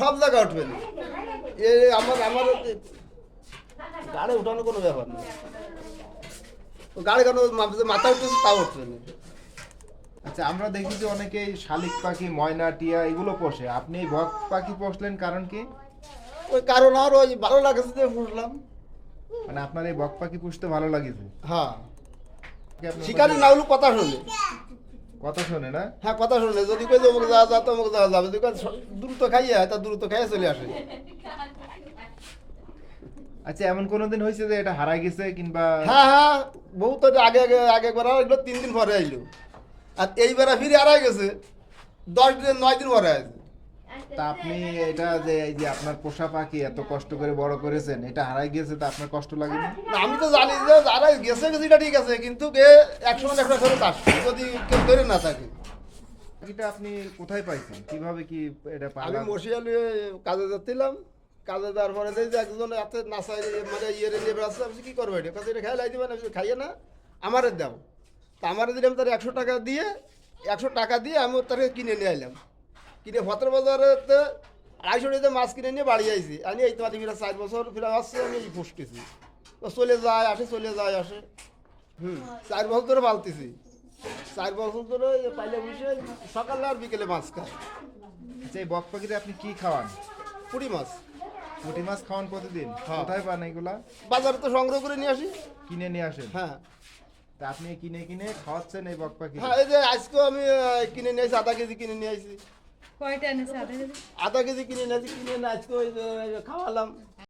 সব জায়গায় উঠবে এ আমার আমার গাড়ি উঠানো কোনো ব্যাপার না গাড়ি কেন মাথা উঠতেছে তাও উঠবে না। আচ্ছা আমরা দেখি যে অনেকেই শালিক পাখি ময়না টিয়া এগুলো পোষে। আপনি এই বক পাখি পোষলেন কারণ কি? ওই কারণ আর ওই ভালো লাগেছে যে পুষলাম। মানে আপনার এই বক পাখি পুষতে ভালো লাগেছে? হ্যাঁ। শিকারি না হলেও কথা শুনে। কথা শোনে না? হ্যাঁ কথা শুনে। যদি কই অমুক যাওয়া যা তমুক যাওয়া যাবে যদি দ্রুত খাইয়ে হয় তা দ্রুত খাইয়ে চলে আসে। আচ্ছা এমন কোনোদিন হয়েছে যে এটা হারাই গেছে কিংবা হ্যাঁ হ্যাঁ। বহুত আগে আগে আগে একবার এগুলো তিন দিন পরে আইলো। আর এইবার ফিরে হারাই গেছে। দশ দিন নয় দিন পরে আছে তা আপনি এটা যে এই যে আপনার পোষা পাখি এত কষ্ট করে বড় করেছেন এটা হারাই গিয়েছে তা আপনার কষ্ট লাগেনি না, আমি তো জানি যে যারা গেছে গেছে এটা ঠিক আছে কিন্তু কে একশো মানে একটা ফেরত আসবে যদি কেউ ধরে না থাকে। পাখিটা আপনি কোথায় পাইছেন? কীভাবে কি এটা আমি মশিয়ালি কাজে যাচ্ছিলাম কাজে যাওয়ার পরে দেখি যে একজন হাতে নাচাই মানে ইয়ে নিয়ে বেড়াচ্ছে আমি কি করব এটা? কাছে এটা খাই লাই দিবেন আমি খাইয়ে না আমারে দাও। তা আমারে দিলাম তার একশো টাকা দিয়ে একশো টাকা দিয়ে আমি তাকে কিনে নিয়ে আইলাম। কিনে ভদ্র বাজারে আড়াইশো টাকা মাছ কিনে নিয়ে বাড়ি আইছি। আমি এই তোমাদের ফিরে চার বছর ফিরে আসছে আমি পুষতেছি তো চলে যায় আসে চলে যায় আসে। হুম চার বছর ধরে পালতেছি। চার বছর ধরে পাইলে বসে সকালে আর বিকেলে মাছ খায়। আচ্ছা এই বক পাখিটা আপনি কি খাওয়ান? পুঁটি মাছ। পুঁটি মাছ খাওয়ান প্রতিদিন? হ্যাঁ। কোথায় পান এগুলা? বাজারে তো সংগ্রহ করে নিয়ে আসি। কিনে নিয়ে আসেন? হ্যাঁ। তা আপনি কিনে কিনে খাওয়াচ্ছেন এই বক পাখি হ্যাঁ এই যে আজকেও আমি কিনে নিয়ে আসি আধা কেজি কিনে নিয়ে আসি কয়টা এনেছে? আধা কেজি? কিনে নিয়ে কিনে আজকে ওই খাওয়ালাম।